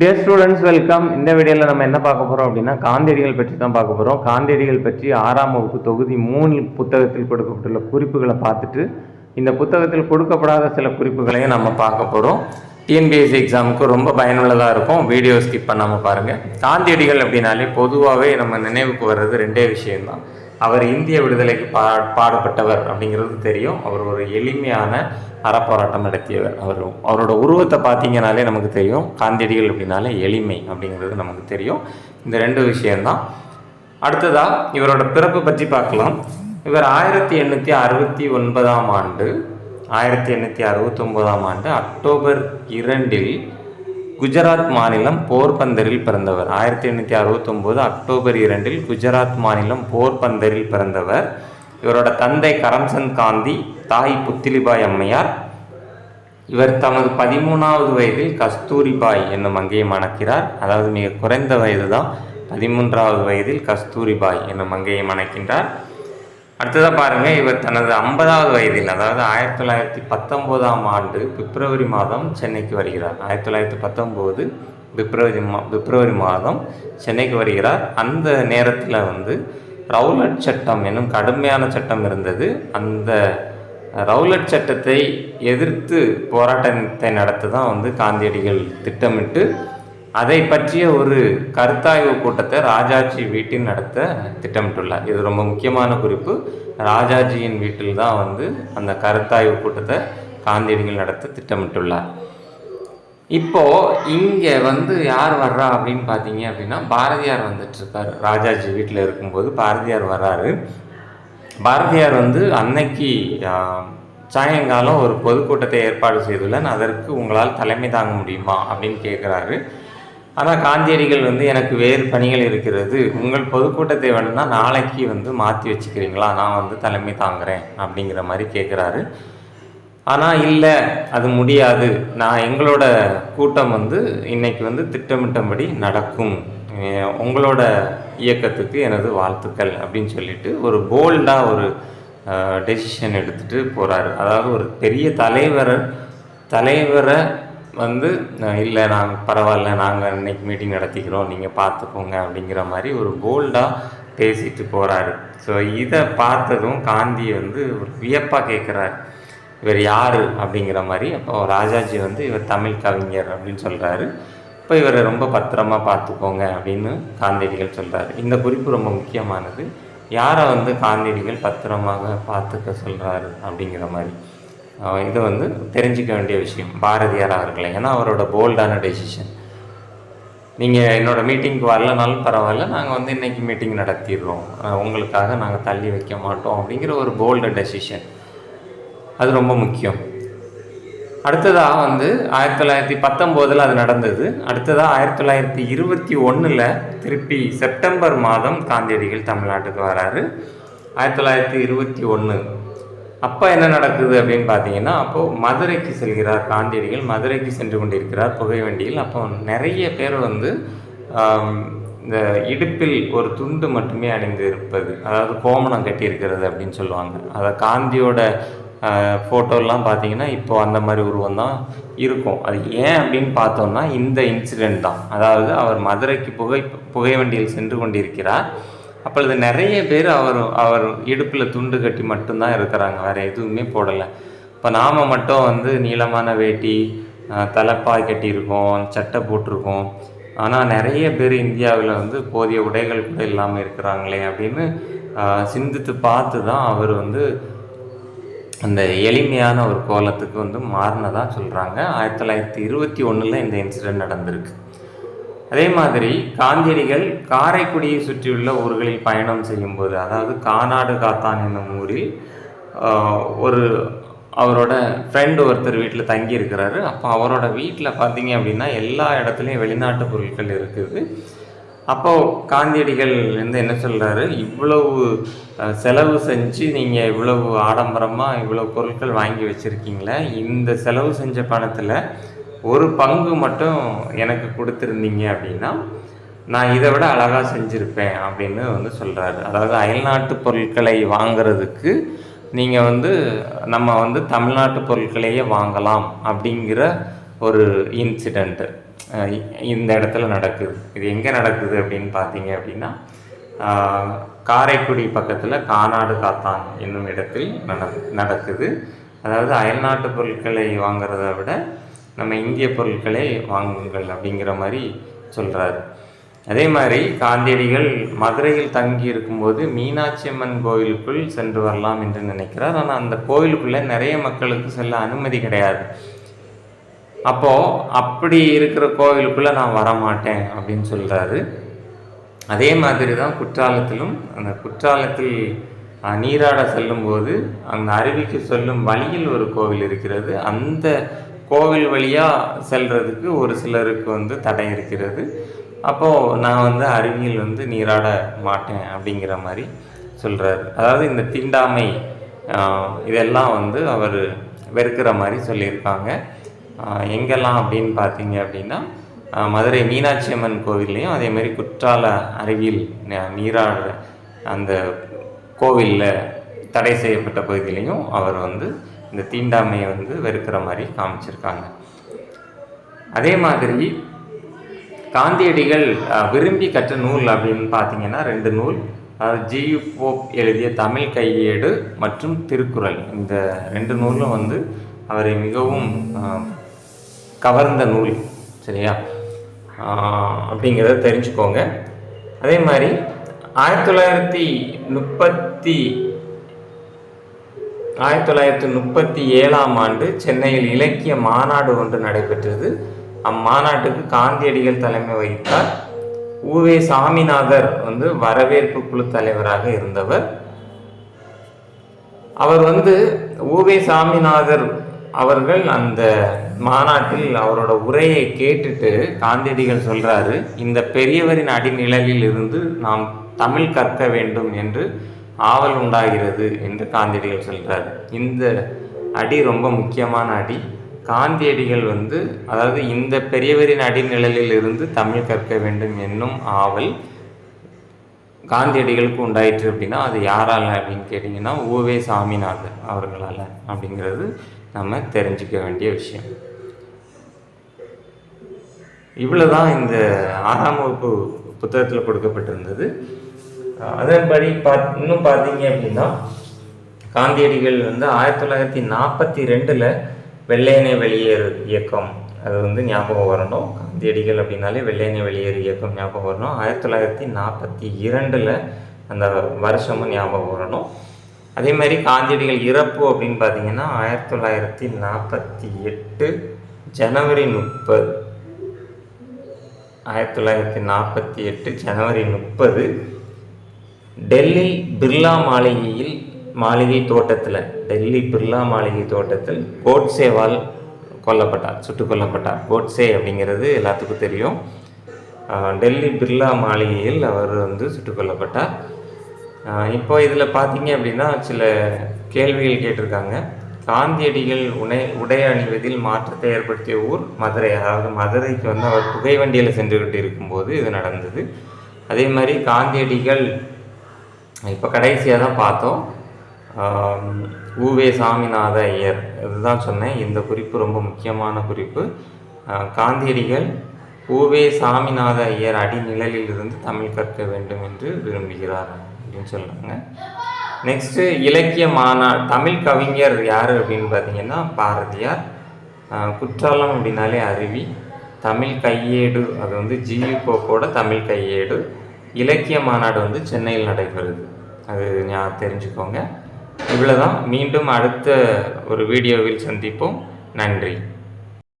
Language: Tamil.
டியர் ஸ்டூடெண்ட்ஸ் வெல்கம் இந்த வீடியோவில் நம்ம என்ன பார்க்க போகிறோம் அப்படின்னா காந்தியடிகள் பற்றி தான் பார்க்க போகிறோம் காந்தியடிகள் பற்றி ஆறாம் வகுப்பு தொகுதி மூணு புத்தகத்தில் கொடுக்கப்பட்டுள்ள குறிப்புகளை பார்த்துட்டு இந்த புத்தகத்தில் கொடுக்கப்படாத சில குறிப்புகளையும் நம்ம பார்க்க போகிறோம் டிஎன்பிஎஸ்சி எக்ஸாமுக்கு ரொம்ப பயனுள்ளதாக இருக்கும். வீடியோ ஸ்கிப் பண்ணாமல் பாருங்கள் காந்தியடிகள் அப்படின்னாலே பொதுவாகவே நம்ம நினைவுக்கு வர்றது ரெண்டே விஷயம்தான். அவர் இந்திய விடுதலைக்கு பா பாடுபட்டவர் அப்படிங்கிறது தெரியும். அவர் ஒரு எளிமையான அறப்போராட்டம் நடத்தியவர் அவர். அவரோட உருவத்தை பார்த்தீங்கனாலே நமக்கு தெரியும். காந்தியடிகள் அப்படின்னாலே எளிமை அப்படிங்கிறது நமக்கு தெரியும். இந்த ரெண்டு விஷயந்தான் அடுத்ததாக இவரோட பிறப்பு பற்றி பார்க்கலாம். இவர் ஆயிரத்தி எண்ணூற்றி அறுபத்தி ஒன்பதாம் ஆண்டு ஆயிரத்தி எண்ணூற்றி அறுபத்தொம்போதாம் ஆண்டு அக்டோபர் இரண்டில் குஜராத் மாநிலம் போர்பந்தரில் பிறந்தவர். ஆயிரத்தி எண்ணூற்றி அறுபத்தொம்போது அக்டோபர் இரண்டில் குஜராத் மாநிலம் போர்பந்தரில் பிறந்தவர். இவரோட தந்தை கரம்சந்த் காந்தி தாய் புத்திலிபாய் அம்மையார். இவர் தமது பதிமூணாவது வயதில் கஸ்தூரிபாய் என்னும் மங்கையை மணக்கிறார். அதாவது மிக குறைந்த வயது தான் பதிமூன்றாவது வயதில் கஸ்தூரிபாய் என்னும் மங்கையை மணக்கின்றார். அடுத்ததாக பாருங்கள் இவர் தனது ஐம்பதாவது வயதில் அதாவது ஆயிரத்தி தொள்ளாயிரத்தி பத்தொம்போதாம் ஆண்டு பிப்ரவரி மாதம் சென்னைக்கு வருகிறார். ஆயிரத்தி தொள்ளாயிரத்தி பத்தொம்போது பிப்ரவரி மா பிப்ரவரி மாதம் சென்னைக்கு வருகிறார். அந்த நேரத்தில் வந்து ரவுலட் சட்டம் என்னும் கடுமையான சட்டம் இருந்தது. அந்த ரவுலட் சட்டத்தை எதிர்த்து போராட்டத்தை நடத்த தான் வந்து காந்தியடிகள் திட்டமிட்டு அதை பற்றிய ஒரு கருத்தாய்வு கூட்டத்தை ராஜாஜி வீட்டில் நடத்த திட்டமிட்டுள்ளார். இது ரொம்ப முக்கியமான குறிப்பு. ராஜாஜியின் வீட்டில் தான் வந்து அந்த கருத்தாய்வு கூட்டத்தை காந்தியடிகள் நடத்த திட்டமிட்டுள்ளார். இப்போ இங்க வந்து யார் வர்றா அப்படின்னு பார்த்தீங்க அப்படின்னா பாரதியார் வந்துட்டு இருக்காரு ராஜாஜி வீட்டில் இருக்கும்போது பாரதியார் வர்றாரு. பாரதியார் வந்து அன்னைக்கு சாயங்காலம் ஒரு பொதுக்கூட்டத்தை ஏற்பாடு செய்துள்ளேன் அதற்கு உங்களால் தலைமை தாங்க முடியுமா அப்படின்னு கேட்குறாரு. ஆனால் காந்தியடிகள் வந்து எனக்கு வேறு பணிகள் இருக்கிறது. உங்கள் பொதுக்கூட்டத்தை வேணும்னா நாளைக்கு வந்து மாற்றி வச்சுக்கிறீங்களா? நான் வந்து தலைமை தாங்குறேன் அப்படிங்கிற மாதிரி கேட்குறாரு. ஆனால் இல்லை அது முடியாது. நான் எங்களோட கூட்டம் வந்து இன்றைக்கி வந்து திட்டமிட்டபடி நடக்கும். உங்களோட இயக்கத்துக்கு எனது வாழ்த்துக்கள் அப்படின்னு சொல்லிட்டு ஒரு போல்டாக ஒரு டெசிஷன் எடுத்துகிட்டு போகிறாரு அதாவது ஒரு பெரிய தலைவர் தலைவரை வந்து இல்லை நாங்கள் பரவாயில்ல நாங்கள் இன்னைக்கு மீட்டிங் நடத்திக்கிறோம் நீங்கள் பார்த்துக்கோங்க அப்படிங்கிற மாதிரி ஒரு போல்டாக பேசிட்டு போகிறாரு ஸோ இதை பார்த்ததும் காந்தி வந்து ஒரு வியப்பாக கேட்குறாரு இவர் யார் அப்படிங்கிற மாதிரி அப்போ ராஜாஜி வந்து இவர் தமிழ் கவிஞர் அப்படின்னு சொல்கிறாரு இப்போ இவரை ரொம்ப பத்திரமா பார்த்துக்கோங்க அப்படின்னு காந்தியடிகள் சொல்கிறாரு இந்த குறிப்பு ரொம்ப முக்கியமானது. யாரை வந்து காந்தியடிகள் பத்திரமாக பார்த்துக்க சொல்கிறாரு அப்படிங்கிற மாதிரி. இது வந்து தெரிஞ்சிக்க வேண்டிய விஷயம் பாரதியார் அவர்களை. ஏன்னா அவரோட போல்டான டெசிஷன் நீங்கள் என்னோடய மீட்டிங்க்கு வரலனாலும் பரவாயில்ல நாங்கள் வந்து இன்றைக்கி மீட்டிங் நடத்திடுறோம். உங்களுக்காக நாங்கள் தள்ளி வைக்க மாட்டோம் அப்படிங்கிற ஒரு போல்டு டெசிஷன் அது ரொம்ப முக்கியம். அடுத்ததாக வந்து ஆயிரத்தி தொள்ளாயிரத்தி பத்தொம்போதில் அது நடந்தது. அடுத்ததாக ஆயிரத்தி தொள்ளாயிரத்தி இருபத்தி ஒன்றில் திருப்பி செப்டம்பர் மாதம் காந்தியடிகள் தமிழ்நாட்டுக்கு வராரு. ஆயிரத்தி தொள்ளாயிரத்தி இருபத்தி ஒன்று அப்போ என்ன நடக்குது அப்படின்னு பார்த்தீங்கன்னா அப்போது மதுரைக்கு செல்கிறார் காந்தியடிகள். மதுரைக்கு சென்று கொண்டிருக்கிறார் புகை வண்டியில். அப்போ நிறைய பேர் வந்து இந்த இடுப்பில் ஒரு துண்டு மட்டுமே அணிந்து இருப்பது அதாவது கோமணம் கட்டியிருக்கிறது அப்படின்னு சொல்லுவாங்க. அதை காந்தியோட ஃபோட்டோலாம் பார்த்தீங்கன்னா இப்போ அந்த மாதிரி உருவம் தான் இருக்கும். அது ஏன் அப்படின்னு பார்த்தோம்னா இந்த இன்சிடெண்ட் தான். அதாவது அவர் மதுரைக்கு புகை புகை வண்டியில் சென்று கொண்டிருக்கிறார். அப்பொழுது நிறைய பேர் அவர் அவர் இடுப்பில் துண்டு கட்டி மட்டும்தான் இருக்கிறாங்க. வேறு எதுவுமே போடலை. இப்போ நாம் மட்டும் வந்து நீளமான வேட்டி தலைப்பாய் கட்டியிருக்கோம் சட்டை போட்டிருக்கோம். ஆனால் நிறைய பேர் இந்தியாவில் வந்து போதிய உடைகள் கூட இல்லாமல் இருக்கிறாங்களே அப்படின்னு சிந்தித்து பார்த்து தான் அவர் வந்து அந்த எளிமையான ஒரு கோலத்துக்கு வந்து மாறினதாக சொல்கிறாங்க ஆயிரத்தி தொள்ளாயிரத்தி இருபத்தி ஒன்றில் இந்த இன்சிடென்ட் நடந்திருக்கு. அதே மாதிரி காந்தியடிகள் காரைக்குடியை சுற்றியுள்ள ஊர்களில் பயணம் செய்யும்போது அதாவது கானாடு காத்தான் என்னும் ஊரில் ஒரு அவரோட ஃப்ரெண்டு ஒருத்தர் வீட்டில் தங்கி இருக்கிறாரு அப்போ அவரோட வீட்டில் பார்த்தீங்க அப்படின்னா எல்லா இடத்துலையும் வெளிநாட்டு பொருட்கள் இருக்குது. அப்போது காந்தியடிகள் வந்து என்ன சொல்கிறாரு இவ்வளவு செலவு செஞ்சு நீங்கள் இவ்வளவு ஆடம்பரமாக இவ்வளவு பொருட்கள் வாங்கி வச்சுருக்கீங்களே இந்த செலவு செஞ்ச பணத்தில் ஒரு பங்கு மட்டும் எனக்கு கொடுத்துருந்தீங்க அப்படின்னா நான் இதை விட அழகாக செஞ்சுருப்பேன் அப்படின்னு வந்து சொல்கிறாரு அதாவது அயல்நாட்டு பொருட்களை வாங்குறதுக்கு நீங்கள் வந்து நம்ம வந்து தமிழ்நாட்டு பொருட்களையே வாங்கலாம் அப்படிங்கிற ஒரு இன்சிடெண்ட்டு இந்த இடத்துல நடக்குது. இது எங்கே நடக்குது அப்படின்னு பார்த்தீங்க அப்படின்னா காரைக்குடி பக்கத்தில் கானாடு காத்தான் என்னும் இடத்தில் நடக்குது. அதாவது அயல்நாட்டு பொருட்களை வாங்குறத விட நம்ம இந்திய பொருட்களை வாங்குங்கள் அப்படிங்கிற மாதிரி சொல்கிறாரு அதே மாதிரி காந்தியடிகள் மதுரையில் தங்கி இருக்கும்போது மீனாட்சி அம்மன் கோயிலுக்குள் சென்று வரலாம் என்று நினைக்கிறார். ஆனால் அந்த கோயிலுக்குள்ளே நிறைய மக்களுக்கு செல்ல அனுமதி கிடையாது. அப்போது அப்படி இருக்கிற கோவிலுக்குள்ளே நான் வரமாட்டேன் அப்படின்னு சொல்கிறாரு அதே மாதிரி தான் குற்றாலத்திலும் அந்த குற்றாலத்தில் நீராட செல்லும்போது அந்த அருவிக்கு செல்லும் வழியில் ஒரு கோவில் இருக்கிறது. அந்த கோவில் வழியாக செல்கிறதுக்கு ஒரு சிலருக்கு வந்து தடை இருக்கிறது. அப்போது நான் வந்து அருவியில் வந்து நீராட மாட்டேன் அப்படிங்கிற மாதிரி சொல்கிறாரு அதாவது இந்த தீண்டாமை இதெல்லாம் வந்து அவர் வெறுக்கிற மாதிரி சொல்லியிருக்காங்க. எங்கெல்லாம் அப்படின்னு பார்த்தீங்க அப்படின்னா மதுரை மீனாட்சி அம்மன் கோவில்லையும் அதேமாரி குற்றால அருவியில் ந- நீராடுற அந்த கோவிலில் தடை செய்யப்பட்ட பகுதியிலையும் அவர் வந்து இந்த தீண்டாமையை வந்து வெறுக்கிற மாதிரி காமிச்சிருக்காங்க. அதே மாதிரி காந்தியடிகள் விரும்பி கற்ற நூல் அப்படின்னு பார்த்தீங்கன்னா ரெண்டு நூல். அதாவது ஜியு போப் எழுதிய தமிழ் கையேடு மற்றும் திருக்குறள். இந்த ரெண்டு நூலும் வந்து அவரை மிகவும் கவர்ந்த நூல் சரியா? அப்படிங்கிறத தெரிஞ்சுக்கோங்க. அதே மாதிரி ஆயிரத்தி தொள்ளாயிரத்தி முப்பத்தி ஆயிரத்தி தொள்ளாயிரத்தி முப்பத்தி ஏழாம் ஆண்டு சென்னையில் இலக்கிய மாநாடு ஒன்று நடைபெற்றது. அம்மாநாட்டுக்கு காந்தியடிகள் தலைமை வகித்தார். ஊவே சாமிநாதர் வந்து வரவேற்பு குழு தலைவராக இருந்தவர். அவர் வந்து ஊவே சாமிநாதர் அவர்கள் அந்த மாநாட்டில் அவரோட உரையை கேட்டுட்டு காந்தியடிகள் சொல்றாரு இந்த பெரியவரின் அடிநிழலில் இருந்து நாம் தமிழ் கற்க வேண்டும் என்று ஆவல் உண்டாகிறது என்று காந்தியடிகள் சொல்றாரு. இந்த அடி ரொம்ப முக்கியமான அடி. காந்தியடிகள் வந்து அதாவது இந்த பெரியவரின் அடிநிழலில் இருந்து தமிழ் கற்க வேண்டும் என்னும் ஆவல் காந்தியடிகளுக்கு உண்டாயிற்று அப்படின்னா அது யாரால் அப்படின்னு கேட்டிங்கன்னா ஓவே சாமிநாதன் அவர்களால் அப்படிங்கிறது. நம்ம தெரிஞ்சுக்க வேண்டிய விஷயம். இவ்வளவுதான் இந்த ஆறாம் வகுப்பு புத்தகத்தில் கொடுக்கப்பட்டிருந்தது. அதன்படி பாத் இன்னும் பார்த்தீங்க அப்படின்னா காந்தியடிகள் வந்து ஆயிரத்தி தொள்ளாயிரத்தி நாற்பத்தி ரெண்டில் வெள்ளையனே வெளியேறு இயக்கம். அது வந்து ஞாபகம் வரணும். காந்தியடிகள் அப்படின்னாலே வெள்ளையனை வெளியேறு இயக்கம் ஞாபகம் வரணும். ஆயிரத்தி தொள்ளாயிரத்தி நாற்பத்தி இரண்டில் அந்த வருஷமும் ஞாபகம் வரணும். அதே மாதிரி காந்தியடிகள் இறப்பு அப்படின்னு பார்த்தீங்கன்னா ஆயிரத்தி தொள்ளாயிரத்தி நாற்பத்தி எட்டு ஜனவரி முப்பது. ஆயிரத்தி தொள்ளாயிரத்தி நாற்பத்தி எட்டு ஜனவரி முப்பது. டெல்லி பிர்லா மாளிகையில் மாளிகை தோட்டத்தில் டெல்லி பிர்லா மாளிகை தோட்டத்தில் கோட்சேவால் கொல்லப்பட்டார் சுட்டுக் கொல்லப்பட்டார். கோட்சே அப்படிங்கிறது எல்லாத்துக்கும் தெரியும். டெல்லி பிர்லா மாளிகையில் அவர் வந்து சுட்டுக் கொல்லப்பட்டார். இப்போ இதில் பார்த்தீங்க அப்படின்னா சில கேள்விகள் கேட்டிருக்காங்க. காந்தியடிகள் உடை உடை அணிவதில் மாற்றத்தை ஏற்படுத்திய ஊர் மதுரை. அதாவது மதுரைக்கு வந்து அவர் புகை வண்டியில் சென்றுக்கிட்டு இருக்கும்போது இது நடந்தது. அதே மாதிரி காந்தியடிகள் இப்போ கடைசியாக தான் பார்த்தோம். ஊவே சாமிநாத ஐயர். இதுதான் சொன்னேன். இந்த குறிப்பு ரொம்ப முக்கியமான குறிப்பு. காந்தியடிகள் ஊவே சாமிநாத ஐயர் அடிநிழலில் இருந்து தமிழ் கற்க வேண்டும் என்று விரும்புகிறார். அப்படின்னு சொல்கிறாங்க நெக்ஸ்ட்டு இலக்கிய மாநா தமிழ் கவிஞர் யார் அப்படின்னு பார்த்தீங்கன்னா பாரதியார். குற்றாலம் அப்படின்னாலே அருவி. தமிழ் கையேடு அது வந்து ஜியு போக்கோட தமிழ் கையேடு. இலக்கிய மாநாடு வந்து சென்னையில் நடைபெறுது. அது ஞாபகம் தெரிஞ்சுக்கோங்க. இவ்வளோதான் மீண்டும் அடுத்த ஒரு வீடியோவில் சந்திப்போம். நன்றி.